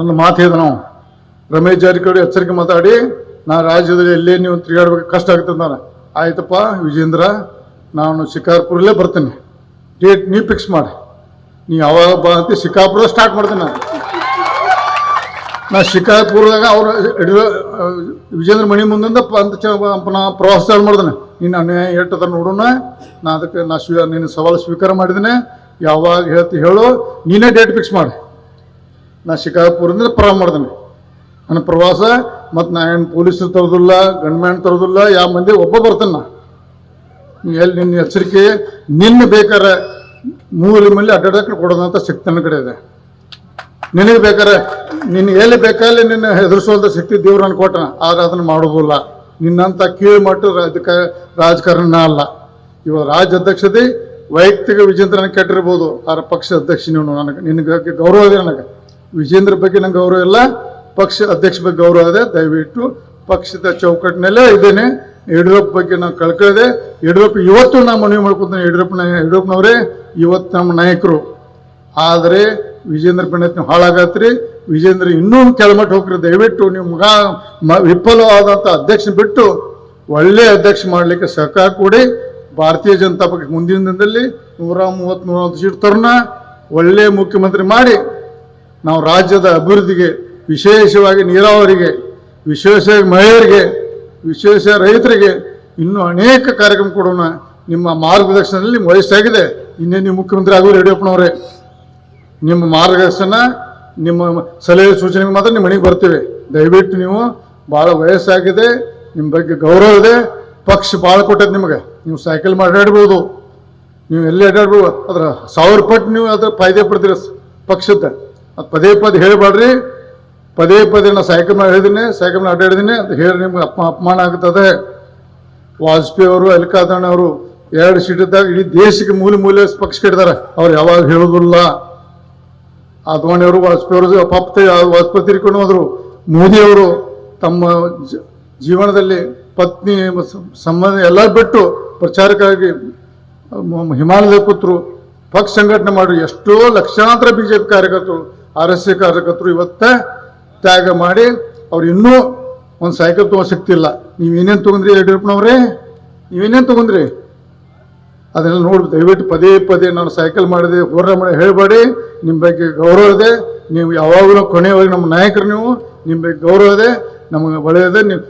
ಒಂದು ಮಾತು ಹೇಳಿದ ನಾವು. ರಮೇಶ್ ಜಾರಕಿಹೊಳಿ ಎಚ್ಚರಿಕೆ ಮಾತಾಡಿ, ನಾ ರಾಜ್ಯದಲ್ಲಿ ಎಲ್ಲೇ ನೀವು ತಿರುಗಾಡ್ಬೇಕು, ಕಷ್ಟ ಆಗುತ್ತೆ ನಾನು ಆಯ್ತಪ್ಪ, ವಿಜೇಂದ್ರ, ನಾನು ಶಿಕಾರ್ಪುರಲ್ಲೇ ಬರ್ತೀನಿ. ಡೇಟ್ ನೀ ಫಿಕ್ಸ್ ಮಾಡಿ. ನೀ ಯಾವಾಗ ಬಾ ಅಂತ ಶಿಕಾರ್ಪುರ ಸ್ಟಾರ್ಟ್ ಮಾಡ್ತೀನಿ ನಾನು. ನಾ ಶಿಕಾರ್ಪುರದಾಗ ಅವ್ರ ವಿಜೇಂದ್ರ ಮಣಿ ಮುಂದಿಂದ ಅಂತ ನಾ ಪ್ರವಾಸ ಚಾಲು ಮಾಡ್ದೇನೆ ನೀನು ಅನ್ಯಾಯ ಎಟ್ಟದ ನೋಡೋಣ ನಾ ಅದಕ್ಕೆ, ನಾ ಸ್ವೀ ನಿನ್ನ ಸವಾಲು ಸ್ವೀಕಾರ ಮಾಡಿದ್ದೇನೆ. ಯಾವಾಗ ಹೇಳ್ತಿ ಹೇಳು. ನೀನೇ ಡೇಟ್ ಫಿಕ್ಸ್ ಮಾಡಿ. ನಾ ಶಿಕಾಪುರದಿಂದ ಪ್ರಾರಂಭ ಮಾಡ್ದೇನೆ. ನನ್ನ ಪ್ರವಾಸ, ಮತ್ತು ನಾ ಏನು ಪೊಲೀಸರು ತರೋದಿಲ್ಲ ಗಂಡ್ಮ್ಯಾನ್ ತರೋದಿಲ್ಲ ಯಾವ ಮಂದಿ ಒಬ್ಬ ಬರ್ತಾನೆ ನಾ. ಎಲ್ಲಿ ನಿನ್ನ ಎಚ್ಚರಿಕೆ ನಿನ್ನ ಬೇಕಾರೆ ಮೂರು ಮೇಲೆ ಅಡ್ಡಾಡಕ್ಕೆ ಕೊಡೋದಂತ ಶಕ್ತಿ ನನ್ನ ಕಡೆ ಇದೆ. ನಿನಗೆ ಬೇಕಾರೆ ನಿನ್ನ ಎಲ್ಲಿ ಬೇಕಲ್ಲಿ ನಿನ್ನ ಹೆದರ್ಸೋದ ಶಕ್ತಿ ದೇವ್ರು ನಾನು ಕೊಟ್ಟ ಆದ್ರೆ ಅದನ್ನು ಮಾಡೋದಿಲ್ಲ ನಿನ್ನಂತ ಕೀಳು ಮಟ್ಟ ರಾಜಕ ರಾಜಕಾರಣ ಅಲ್ಲ. ಇವಾಗ ರಾಜ್ಯ ಅಧ್ಯಕ್ಷತೆ ವೈಯಕ್ತಿಕ ವಿಜೇಂದ್ರನ ಕೆಟ್ಟಿರ್ಬೋದು. ಆದ್ರೆ ಪಕ್ಷ ಅಧ್ಯಕ್ಷ ನೀವು ನನಗೆ ನಿನಗೆ ಗೌರವ ಇದೆ ನನಗೆ. ವಿಜೇಂದ್ರ ಬಗ್ಗೆ ನಂಗೆ ಗೌರವ ಇಲ್ಲ. ಪಕ್ಷ ಅಧ್ಯಕ್ಷ ಬಗ್ಗೆ ಗೌರವ ಇದೆ. ದಯವಿಟ್ಟು ಪಕ್ಷದ ಚೌಕಟ್ಟಿನಲ್ಲೇ ಇದ್ದೇನೆ. ಯಡಿಯೂರಪ್ಪ ಬಗ್ಗೆ ನಾವು ಕಳ್ಕೊಳ್ಳದೆ ಯಡಿಯೂರಪ್ಪ ಇವತ್ತು ನಾ ಮನವಿ ಮಾಡ್ಕೊತೀನಿ. ಯಡಿಯೂರಪ್ಪನ ಯಡಿಯೂರಪ್ಪನವರೇ, ಇವತ್ತು ನಮ್ಮ ನಾಯಕರು. ಆದರೆ ವಿಜೇಂದ್ರ ಪಂಡಿತ್ ನೀವು ಹಾಳಾಗತ್ರಿ. ವಿಜೇಂದ್ರ ಇನ್ನೂ ಕೆಳಮಟ್ಟ ಹೋಗ್ರಿ. ದಯವಿಟ್ಟು ನೀವು ಮಗ ವಿಫಲವಾದಂಥ ಅಧ್ಯಕ್ಷ ಬಿಟ್ಟು ಒಳ್ಳೆ ಅಧ್ಯಕ್ಷ ಮಾಡಲಿಕ್ಕೆ ಸಹಕಾರ ಕೊಡಿ. ಭಾರತೀಯ ಜನತಾ ಪಕ್ಷ ಮುಂದಿನ ದಿನದಲ್ಲಿ ನೂರ ಮೂವತ್ತು ನೂರ ಸೀಟ್ ತರೋಣ ಒಳ್ಳೆ ಮುಖ್ಯಮಂತ್ರಿ ಮಾಡಿ. ನಾವು ರಾಜ್ಯದ ಅಭಿವೃದ್ಧಿಗೆ, ವಿಶೇಷವಾಗಿ ನೀರಾವರಿಗೆ ವಿಶೇಷವಾಗಿ ಮಹಿಳೆಯರಿಗೆ, ವಿಶೇಷ ರೈತರಿಗೆ ಇನ್ನೂ ಅನೇಕ ಕಾರ್ಯಕ್ರಮ ಕೊಡೋಣ ನಿಮ್ಮ ಮಾರ್ಗದರ್ಶನದಲ್ಲಿ ನಿಮ್ಮ ವಯಸ್ಸಾಗಿದೆ ಇನ್ನೇ ನೀವು ಮುಖ್ಯಮಂತ್ರಿ ಆಗೋರು ಯಡಿಯೂರಪ್ಪನವರೇ ನಿಮ್ಮ ಮಾರ್ಗದರ್ಶನ, ನಿಮ್ಮ ಸಲಹೆ ಸೂಚನೆಗೆ ಮಾತ್ರ ನಿಮ್ಮ ಮನೆಗೆ ಬರ್ತೀವಿ. ದಯವಿಟ್ಟು ನೀವು ಭಾಳ ವಯಸ್ಸಾಗಿದೆ, ನಿಮ್ಮ ಬಗ್ಗೆ ಗೌರವ ಇದೆ. ಪಕ್ಷ ಭಾಳ ಕೊಟ್ಟದ್ದು ನಿಮಗೆ. ನೀವು ಸೈಕಲ್ ಮಾಡಿ ಅಡ್ಡಾಡ್ಬೋದು. ನೀವು ಎಲ್ಲಿ ಅಡ್ಡಾಡ್ಬೋದು? ಅದರ ಸಾವಿರ ಪಟ್ಟು ನೀವು ಅದರ ಫಾಯ್ದೆ ಪಡ್ತೀರ ಪಕ್ಷದ. ಅದು ಪದೇ ಪದೇ ಹೇಳಬೇಡ್ರಿ. ಪದೇ ಪದೇ ನಾನು ಸೈಕಲ್ ಮೇಲೆ ಹೇಳಿದ್ದೀನಿ ಸೈಕಲ್ ಮೇಲೆ ಅಡ್ಡಾಡಿದ್ದೀನಿ ಅಂತ ಹೇಳಿ ನಿಮ್ಗೆ ಅಪ ಅಪಮಾನ ಆಗ್ತದೆ. ವಾಜಪೇಯಿ ಅವರು, ಅಲ್ಕಾದಣ್ಣ ಅವರು ಎರಡು ಸೀಟಿದ್ದಾಗ ಇಡೀ ದೇಶಕ್ಕೆ ಮೂಲೆ ಮೂಲೆ ಪಕ್ಷ ಕೆಟ್ಟಿದ್ದಾರೆ ಅವ್ರು ಯಾವಾಗ ಹೇಳೋದಿಲ್ಲ. ಅದ್ವಾಣಿಯವರು ವಾಜಪೇಯಿ ಅವರು ಪಾಪ ವಾಜಪೇಯಿ ತಿರ್ಕೊಂಡು ಹೋದ್ರು. ಮೋದಿಯವರು ತಮ್ಮ ಜೀವನದಲ್ಲಿ ಪತ್ನಿ, ಸಂಬಂಧ ಎಲ್ಲ ಬಿಟ್ಟು ಪ್ರಚಾರಕ್ಕಾಗಿ ಹಿಮಾಲಯದ ಕೂತರು ಪಕ್ಷ ಸಂಘಟನೆ ಮಾಡಿ ಎಷ್ಟೋ ಲಕ್ಷಾಂತರ ಬಿಜೆಪಿ ಕಾರ್ಯಕರ್ತರು ಆರ್ ಕಾರ್ಯಕರ್ತರು ಇವತ್ತ ತ್ಯಾಗ ಮಾಡಿ ಅವ್ರು ಇನ್ನೂ ಒಂದು ಸೈಕಲ್ ತಗೋ ಸಿಕ್ತಿಲ್ಲ ನೀವೇನೇನು ತಗೊಂಡ್ರಿ ಯಡಿಯೂರಪ್ಪನವ್ರೇ ನೀವೇನೇನು ತಗೊಂಡ್ರಿ? ಅದನ್ನೆಲ್ಲ ನೋಡಿ ದಯವಿಟ್ಟು ಪದೇ ಪದೇ ನಾನು ಸೈಕಲ್ ಮಾಡಿದೆ, ಹೋರಾಟ ಮಾಡಿ ಹೇಳಬೇಡಿ. ನಿಮ್ಮ ಬಗ್ಗೆ ಗೌರವ ಇದೆ. ನೀವು ಯಾವಾಗಲೂ ಕೊನೆಯವರೆಗೆ ನಮ್ಮ ನಾಯಕರು ನೀವು. ನಿಮ್ಮ ಬಗ್ಗೆ ಗೌರವ ಇದೆ. ನಮಗೆ ಒಳ್ಳೆಯದೇ ನೀವು.